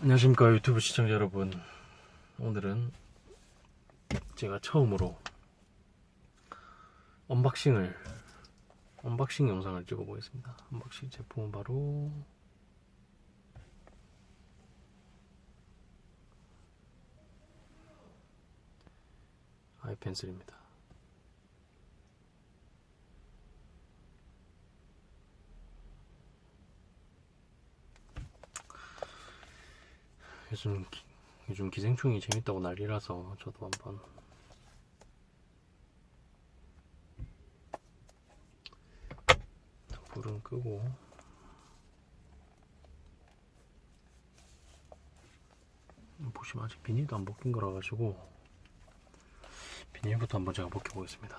안녕하십니까 유튜브 시청자 여러분. 오늘은 제가 처음으로 언박싱을 언박싱 영상을 찍어 보겠습니다. 언박싱 제품은 바로 아이펜슬입니다 요즘 기, 요즘 기생충이 재밌다고 난리라서 저도 한번. 불은 끄고. 보시면 아직 비닐도 안 벗긴 거라 가지고 비닐부터 한번 제가 벗겨 보겠습니다.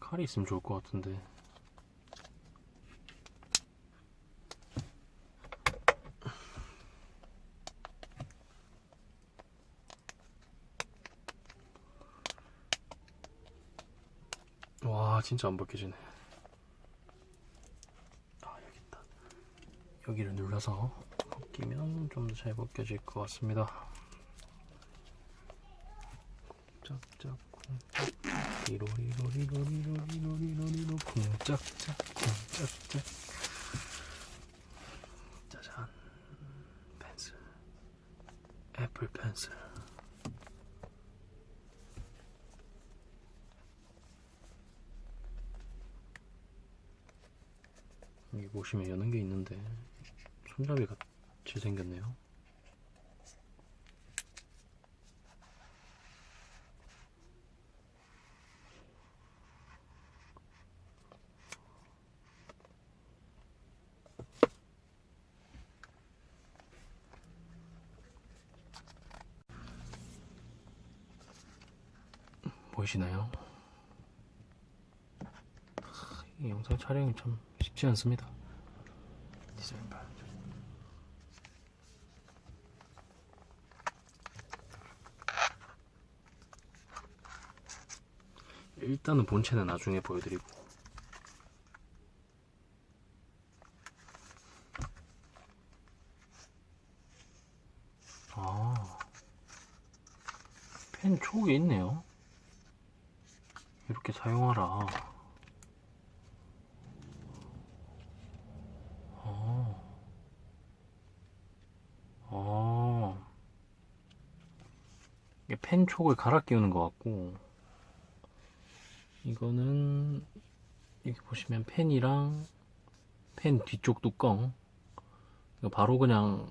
칼이 있으면 좋을 것 같은데 와 진짜 안 벗겨지네. 아 여기 있다. 여기를 눌러서 벗기면 좀 더 잘 벗겨질 것 같습니다. 짝짝 쿵짝. 리로리로리로리로리로리로리로. 쿵짝짝 쿵짝짝. 짜잔. 펜슬. 애플 펜슬 여기 보시면 여는 게 있는데 손잡이 같이 생겼네요. 보이시나요? 이 영상 촬영이 참 쉽지 않습니다. 디자인. 일단은 본체는 나중에 보여드리고 아, 펜 촉이 있네요. 이렇게 사용하라. 어. 어. 이게 펜 촉을 갈아 끼우는 것 같고, 이거는, 이렇게 보시면 펜이랑 펜 뒤쪽 뚜껑, 바로 그냥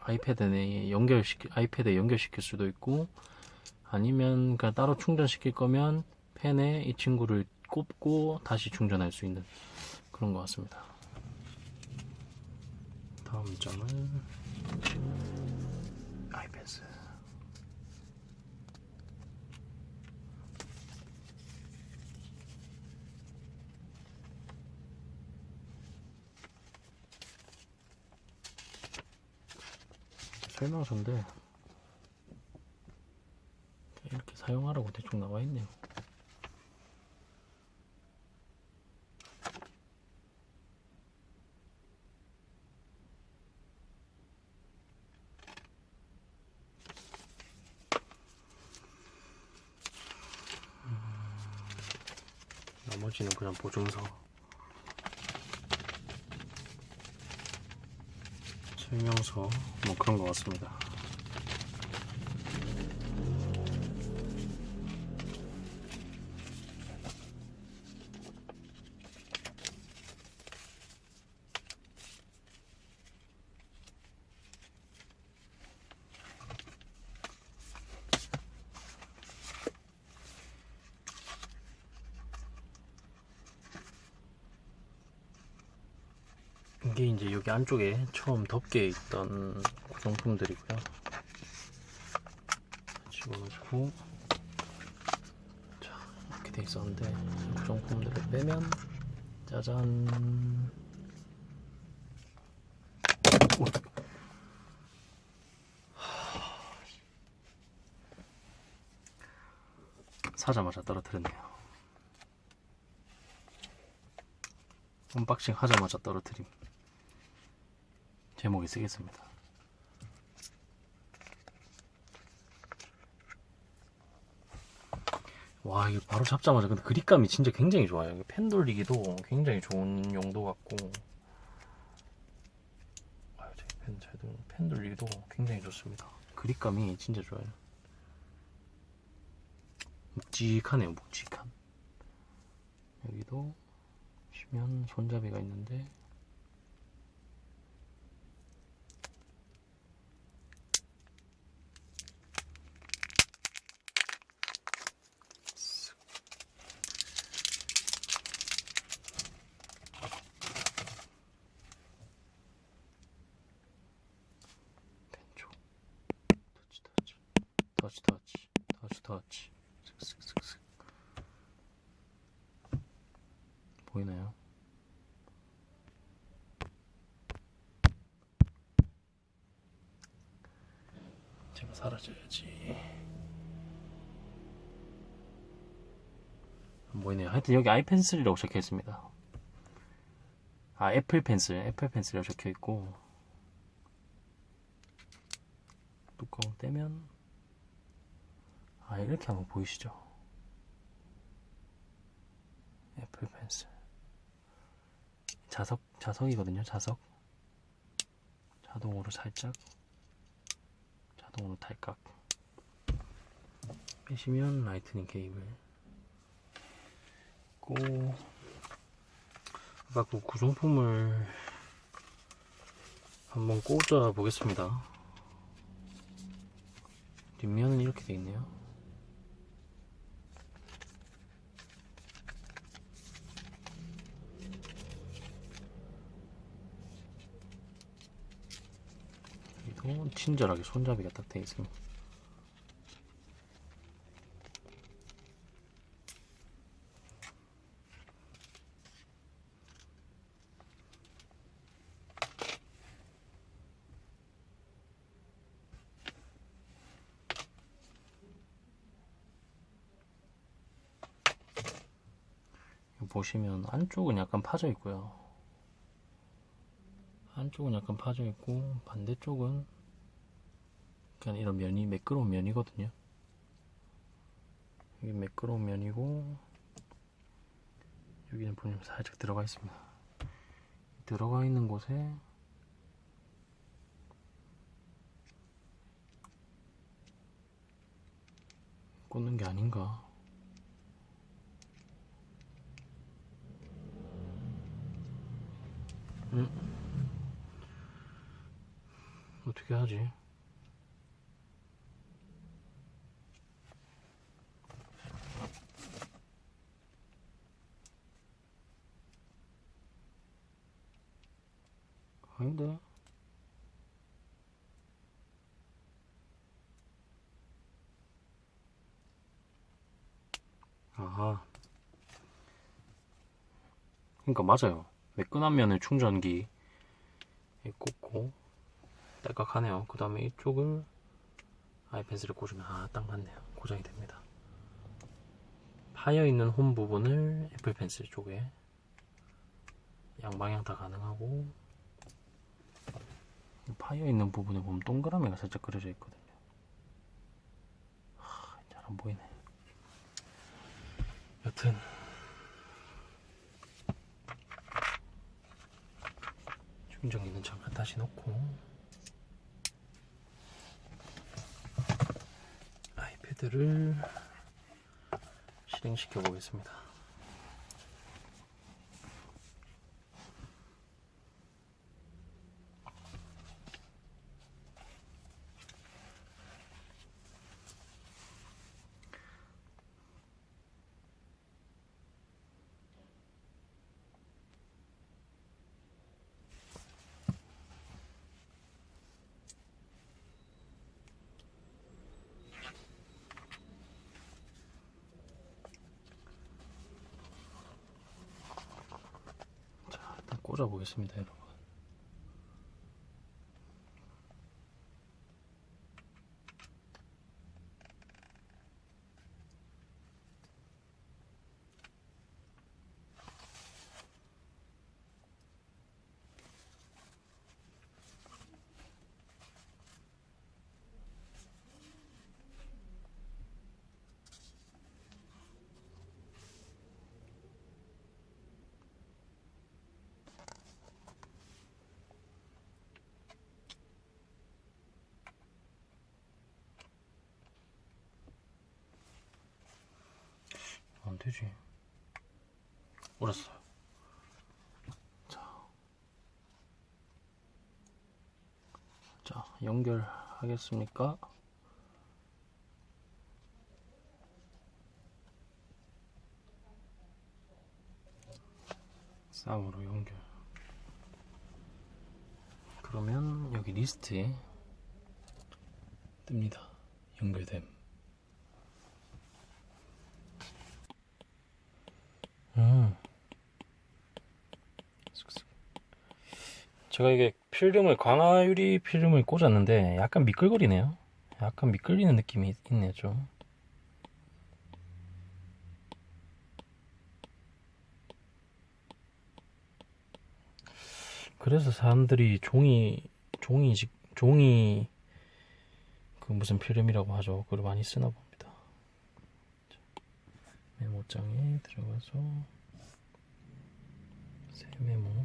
아이패드 에 연결시키, 아이패드에 연결시킬 수도 있고, 아니면 그냥 따로 충전시킬 거면 펜에 이 친구를 꼽고 다시 충전할 수 있는 그런 것 같습니다. 다음 점은 아이펜스 설명서인데 이렇게 사용하라고 대충 나와 있네요. 나머지는 그냥 보증서 설명서 뭐 그런 것 같습니다. 이게 이제 여기 안쪽에 처음 덮개 있던 구성품들이고요. 집어넣고 자 이렇게 돼 있었는데 구성품들을 빼면 짜잔. 오. 사자마자 떨어뜨렸네요. 언박싱 하자마자 떨어뜨림. 제목에 쓰겠습니다. 와, 이게 바로 잡자마자 근데 그립감이 진짜 굉장히 좋아요. 펜 돌리기도 굉장히 좋은 용도 같고. 아, 제 펜, 펜 돌리기도 굉장히 좋습니다. 그립감이 진짜 좋아요. 묵직하네요, 묵직한. 여기도 보시면 손잡이가 있는데 펜쪽 터치 터치 터치 터치 터치 터치 슥슥슥슥. 보이나요? 제가 사라져야지. 안 보이네요. 하여튼 여기 아이펜슬이라고 적혀있습니다. 아 애플 펜슬 애플 펜슬이라고 적혀있고. 뚜껑 떼면 아 이렇게 한번 보이시죠? 애플 펜슬. 자석 자석이거든요 자석. 자동으로 살짝 자동으로 탈각. 빼시면 라이트닝 케이블. 있고 아까 그 구성품을 한번 꽂아 보겠습니다. 뒷면은 이렇게 돼 있네요 친절하게 손잡이가 딱 돼 있습니다 보시면 안쪽은 약간 파져 있고요. 안쪽은 약간 파져 있고 반대쪽은 그냥 이런 면이 매끄러운 면이거든요. 여기 매끄러운 면이고 여기는 보시면 살짝 들어가 있습니다. 들어가 있는 곳에 꽂는 게 아닌가. 음. 어떻게 하지? 아닌데? 아하. 그러니까 맞아요. 매끈한 면을 충전기에 꽂고 딸깍하네요. 그 다음에 이쪽을 아이펜슬을 꽂으면 아 딱 맞네요. 고정이 됩니다. 파여 있는 홈 부분을 애플 펜슬 쪽에 양방향 다 가능하고 파여 있는 부분에 보면 동그라미가 살짝 그려져 있거든요. 잘안 보이네. 여튼 충전기는 잠깐 다시 놓고 아이패드를 실행시켜 보겠습니다. 꽂아 보겠습니다, 여러분. 되지. 올렸어요. 자. 자, 연결하겠습니까? 쌍으로 연결. 그러면 여기 리스트에 뜹니다. 연결됨. 음. 제가 이게 필름을 광화 유리 필름을 꽂았는데 약간 미끌거리네요. 약간 미끌리는 느낌이 있- 있네요, 좀. 그래서 사람들이 종이 종이 직- 종이 그 무슨 필름이라고 하죠. 그걸 많이 쓰나 봅니다. 자, 메모장에 들어가서 새 메모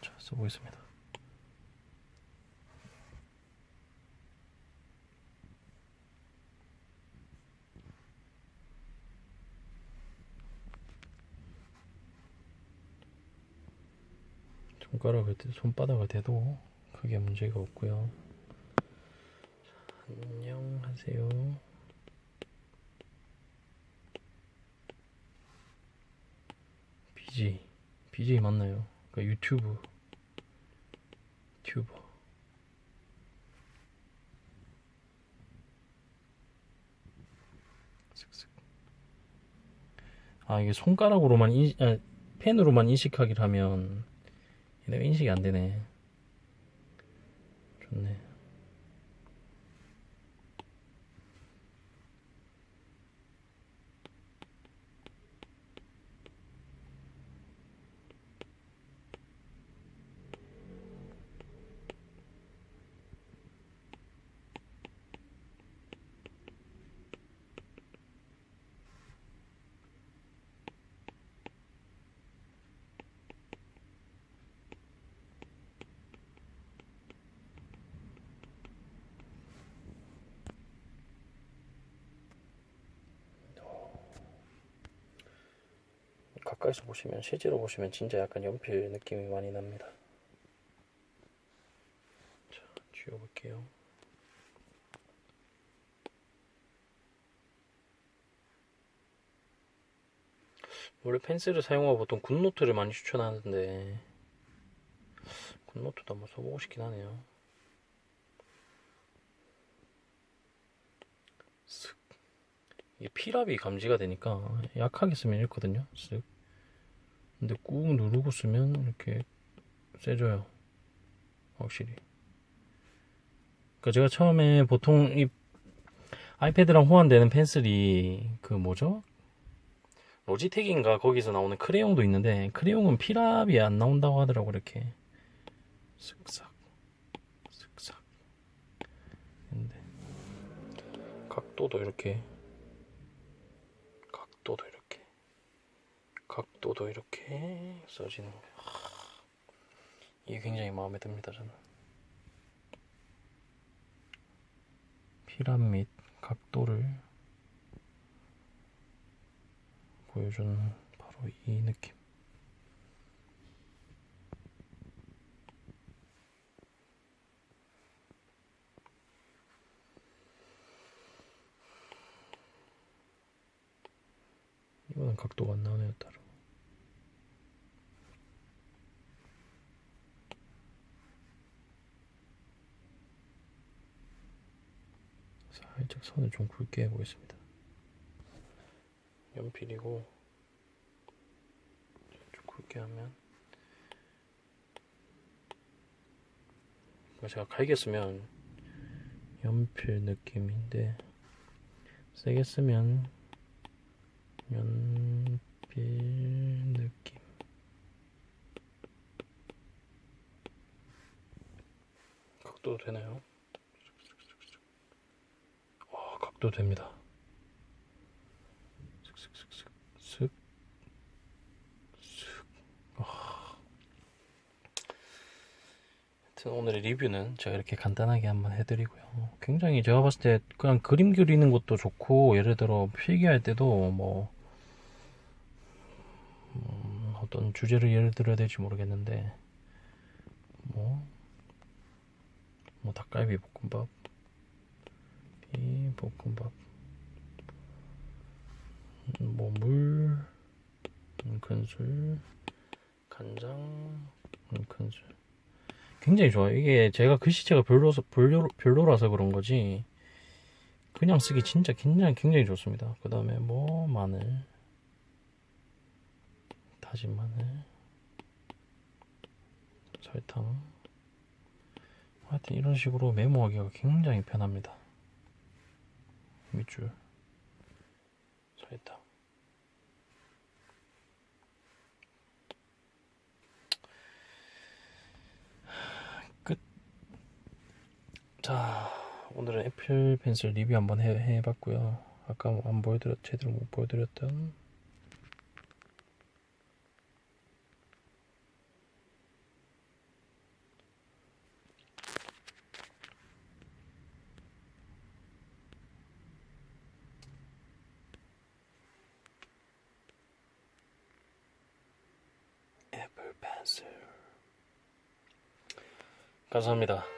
자 써보겠습니다. 손가락을 대- 손바닥을 대도 크게 문제가 없고요. 자, 안녕하세요. BJ BJ 맞나요? 그 유튜브 튜버. 아 이게 손가락으로만 인, 아, 펜으로만 인식하기를 하면 얘네가 인식이 안 되네. 좋네. 가까이서 보시면 실제로 보시면 진짜 약간 연필 느낌이 많이 납니다. 자, 지워볼게요. 원래 펜슬을 사용하고 보통 굿노트를 많이 추천하는데 굿노트도 한번 써보고 싶긴 하네요. 슥. 이게 피랍이 감지가 되니까 약하게 쓰면 읽거든요. 쓱. 근데 꾹 누르고 쓰면 이렇게 세져요. 확실히. 그러니까 제가 처음에 보통 이 아이패드랑 호환되는 펜슬이 그 뭐죠? 로지텍인가 거기서 나오는 크레용도 있는데 크레용은 피랍이 안 나온다고 하더라고 이렇게 쓱싹 쓱싹 근데 각도도 이렇게 각도도 이렇게 각도도 이렇게 써지는 거 이게 굉장히 마음에 듭니다 저는. 피라밋 각도를 보여주는 바로 이 느낌 이거는 각도가 안 나오네요 따로 살짝 선을 좀 굵게 해보겠습니다. 연필이고 좀 굵게 하면. 제가 갈게 쓰면 연필 느낌인데 세게 쓰면 연필 느낌. 각도 되나요? 어, 각 도 됩니다. 슥슥슥슥 슥, 슥. 아. 하여튼 오늘의 리뷰는 제가 이렇게 간단하게 한번 해드리고요. 굉장히 제가 봤을 때 그냥 그림 그리는 것도 좋고 예를 들어 필기할 때도 뭐 음, 어떤 주제를 예를 들어야 될지 모르겠는데 뭐, 뭐 닭갈비 볶음밥, 이 볶음밥, 뭐 물, 한 큰술, 간장, 한 큰술. 굉장히 좋아요. 이게 제가 글씨체가 별로서 별로 별로라서 그런 거지. 그냥 쓰기 진짜 굉장히 굉장히 좋습니다. 그 다음에 뭐 마늘, 다진 마늘, 설탕. 하여튼 이런 식으로 메모하기가 굉장히 편합니다. 밑줄, 설탕. 끝. 자, 오늘은 애플 펜슬 리뷰 한번 해, 해봤고요. 아까 뭐 안 보여드렸, 제대로 못 보여드렸던 애플 펜슬. 감사합니다.